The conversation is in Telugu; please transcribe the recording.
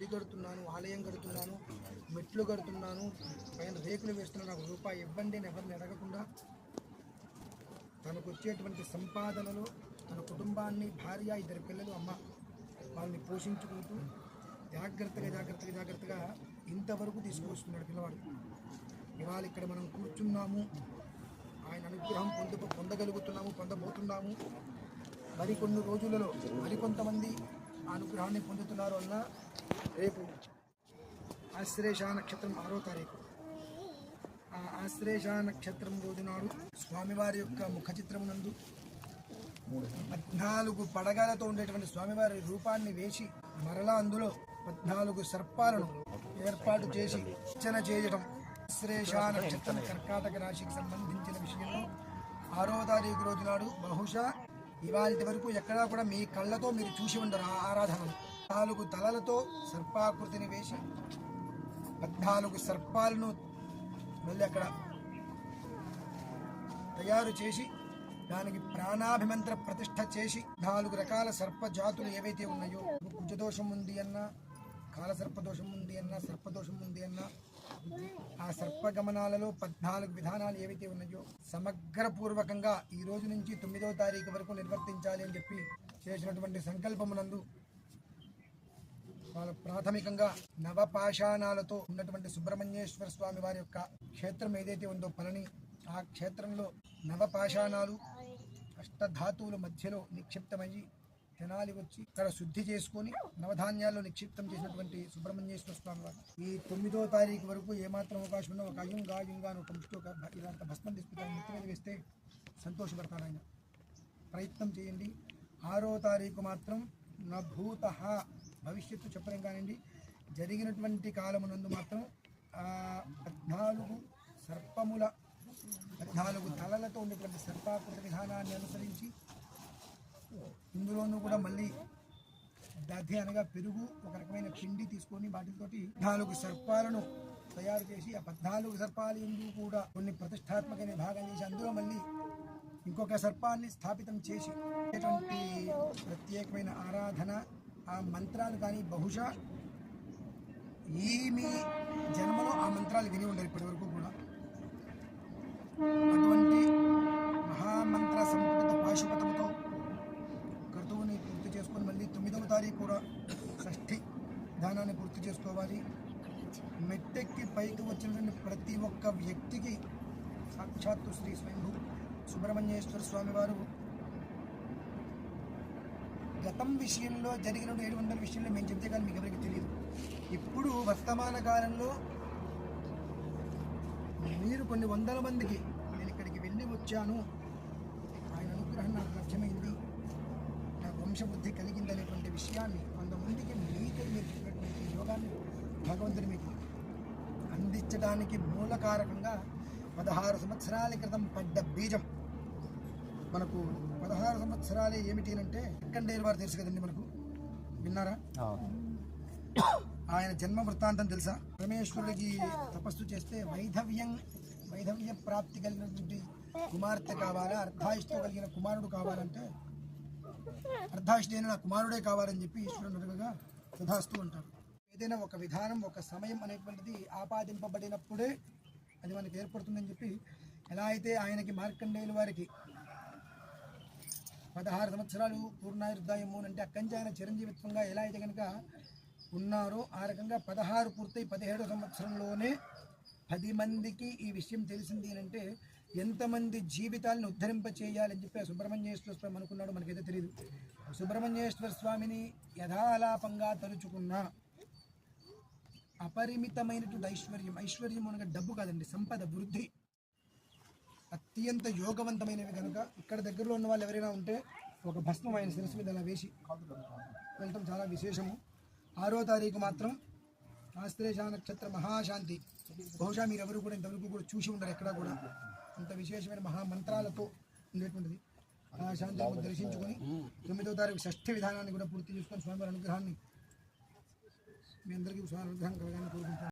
గుడి కడుతున్నాను ఆలయం కడుతున్నాను మెట్లు కడుతున్నాను పైన రేకులు వేస్తున్నాను నాకు రూపాయి ఇవ్వండి అని ఎవరిని అడగకుండా తనకు వచ్చేటువంటి సంపాదనలో తన కుటుంబాన్ని భార్య ఇద్దరు పిల్లలు అమ్మ వాళ్ళని పోషించుకుంటూ జాగ్రత్తగా జాగ్రత్తగా జాగ్రత్తగా ఇంతవరకు తీసుకువస్తున్నాడు పిల్లవాడు. ఇవాళ ఇక్కడ మనం కూర్చున్నాము. ఆయన అనుగ్రహం పొంద పొందగలుగుతున్నాము పొందబోతున్నాము. మరికొన్ని రోజులలో మరికొంతమంది అనుగ్రహాన్ని పొందుతున్నారు అన్న రేపు ఆశ్రేష నక్షత్రం ఆరో తారీఖు. ఆ ఆశ్రేష నక్షత్రం రోజు నాడు స్వామివారి యొక్క ముఖ చిత్రం నందు పద్నాలుగు పడగలతో ఉండేటువంటి స్వామివారి రూపాన్ని వేసి మరలా అందులో పద్నాలుగు సర్పాలను ఏర్పాటు చేసి అర్చన చేయడం శ్రేష నక్షత్రం కర్కాటక రాశికి సంబంధించిన విషయంలో ఆరో తారీఖు రోజు నాడు బహుశా ఇవాళ వరకు ఎక్కడా కూడా మీ కళ్ళతో మీరు చూసి ఉండరు ఆ నాలుగు తలలతో సర్పాకృతిని వేసి పద్నాలుగు సర్పాలను మళ్ళీ అక్కడ తయారు చేసి దానికి ప్రాణాభిమంత్ర ప్రతిష్ట చేసి నాలుగు రకాల సర్ప జాతులు ఏవైతే ఉన్నాయో కుజదోషం ఉంది అన్నా కాలసర్పదోషం ఉంది అన్నా సర్పదోషం ఉంది అన్నా ఆ సర్పగమనాలలో పద్నాలుగు విధానాలు ఏవైతే ఉన్నాయో సమగ్రపూర్వకంగా ఈ రోజు నుంచి తొమ్మిదో తారీఖు వరకు నిర్వర్తించాలి అని చెప్పి చేసినటువంటి సంకల్పమునందు వాళ్ళు ప్రాథమికంగా నవపాషాణాలతో ఉన్నటువంటి సుబ్రహ్మణ్యేశ్వర స్వామి వారి యొక్క క్షేత్రం ఏదైతే ఉందో పలని ఆ క్షేత్రంలో నవపాషాణాలు అష్టధాతువుల మధ్యలో నిక్షిప్తమయ్యి తెనాలి వచ్చి ఇక్కడ శుద్ధి చేసుకొని నవధాన్యాల్లో నిక్షిప్తం చేసినటువంటి సుబ్రహ్మణ్యేశ్వర స్వామి వారు. ఈ తొమ్మిదో తారీఖు వరకు ఏమాత్రం అవకాశం ఉన్నా ఒక అయ్యంగా అయ్యంగా ఒక ముష్టి ఒక ఇలాంటి భస్మం తీసుకుంటే నెత్తి మీద వేస్తే సంతోషపడతారు ఆయన. ప్రయత్నం చేయండి. ఆరో తారీఖు మాత్రం నా భూత భవిష్యత్తు చెప్పడం కానివ్వండి. జరిగినటువంటి కాలమునందు మాత్రం పద్నాలుగు సర్పముల పద్నాలుగు తలలతో ఉండేటువంటి సర్పాకృత విధానాన్ని అనుసరించి ఇందులోనూ కూడా మళ్ళీ దధి అనగా పెరుగు ఒక రకమైన పిండి తీసుకొని వాటితోటి నాలుగు సర్పాలను తయారు చేసి ఆ పద్నాలుగు సర్పాలు ఎందుకు కూడా కొన్ని ప్రతిష్టాత్మకమైన భాగం చేసి అందులో మళ్ళీ ఇంకొక సర్పాన్ని స్థాపితం చేసి ప్రత్యేకమైన ఆరాధన ఆ మంత్రాలు కానీ బహుశా ఈ మీ జన్మలో ఆ మంత్రాలు విని ఉండరు ఇప్పటి వరకు కూడా అటువంటి మహామంత్ర సంపుటిత పాశుపతముతో క్రతువుని పూర్తి చేసుకొని మళ్ళీ తొమ్మిదవ తారీఖు కూడా షష్ఠి దానాన్ని పూర్తి చేసుకోవాలి. మెట్టెక్కి పైకి వచ్చినటువంటి ప్రతి ఒక్క వ్యక్తికి సాక్షాత్తు శ్రీ స్వయంభూ సుబ్రహ్మణ్యేశ్వర స్వామి వారు గతం విషయంలో జరిగిన ఏడు వందల విషయంలో మేము చెప్తే కానీ మీకు ఎవరికి తెలియదు. ఇప్పుడు వర్తమాన కాలంలో మీరు కొన్ని వందల మందికి నేను ఇక్కడికి వెళ్ళి వచ్చాను ఆయన అనుగ్రహం నాకు లభ్యమైంది నాకు వంశబుద్ధి కలిగింది అనేటువంటి విషయాన్ని కొంతమందికి మీకు మీరు చెప్పినటువంటి యోగాన్ని భగవంతుడు మీకు అందించడానికి మూలకారకంగా పదహారు సంవత్సరాల క్రితం పడ్డ బీజం. మనకు పదహారు సంవత్సరాలే ఏమిటి అంటే ఎక్కండేరు వారు తెలుసు కదండి మనకు. విన్నారా? ఆయన జన్మ వృత్తాంతం తెలుసా? పరమేశ్వరుడికి తపస్సు చేస్తే వైధవ్యం వైధవ్య ప్రాప్తి కలిగినటువంటి కుమార్తె కావాలా? అర్ధాయుష్తో కలిగిన కుమారుడు కావాలంటే అర్ధాయుష్డైన నా కుమారుడే కావాలని చెప్పి ఈశ్వరుడు అడగగా సుధాస్తూ ఉంటారు ఏదైనా ఒక విధానం ఒక సమయం అనేటువంటిది ఆపాదింపబడినప్పుడే అది మనకి ఏర్పడుతుందని చెప్పి ఎలా అయితే ఆయనకి మార్కండేయుల వారికి పదహారు సంవత్సరాలు పూర్ణాయుర్దాయము అంటే అక్కంచి ఆయన చిరంజీవిత్వంగా ఎలా అయితే కనుక ఉన్నారో ఆ రకంగా పదహారు పూర్తయి పదిహేడో సంవత్సరంలోనే పది మందికి ఈ విషయం తెలిసింది అంటే ఎంతమంది జీవితాలను ఉద్ధరింపచేయాలని చెప్పి ఆ సుబ్రహ్మణ్యేశ్వర స్వామి అనుకున్నాడు మనకైతే తెలియదు సుబ్రహ్మణ్యేశ్వర స్వామిని యథాలాపంగా తలుచుకున్నా అపరిమితమైనటువంటి ఐశ్వర్యం ఐశ్వర్యం అనగా డబ్బు కాదండి సంపద వృద్ధి. అత్యంత యోగవంతమైనవి కనుక ఇక్కడ దగ్గరలో ఉన్న వాళ్ళు ఎవరైనా ఉంటే ఒక భస్మం ఆయన శిరస్సు మీద అలా వేసి వెళ్ళటం చాలా విశేషము. ఆరో తారీఖు మాత్రం ఆశ్లేష నక్షత్ర మహాశాంతి. బహుశా మీరు ఎవరు కూడా ఇంతవరకు కూడా చూసి ఉండరు ఎక్కడా కూడా. అంత విశేషమైన మహామంత్రాలతో ఉండేటువంటిది. ఆ శాంతిని దర్శించుకొని తొమ్మిదో తారీఖు షష్ఠి విధానాన్ని కూడా పూర్తి చేసుకొని స్వామివారి అనుగ్రహాన్ని మీ అందరికీ స్వామి అనుగ్రహం కలగాలని కోరుకుంటున్నాను.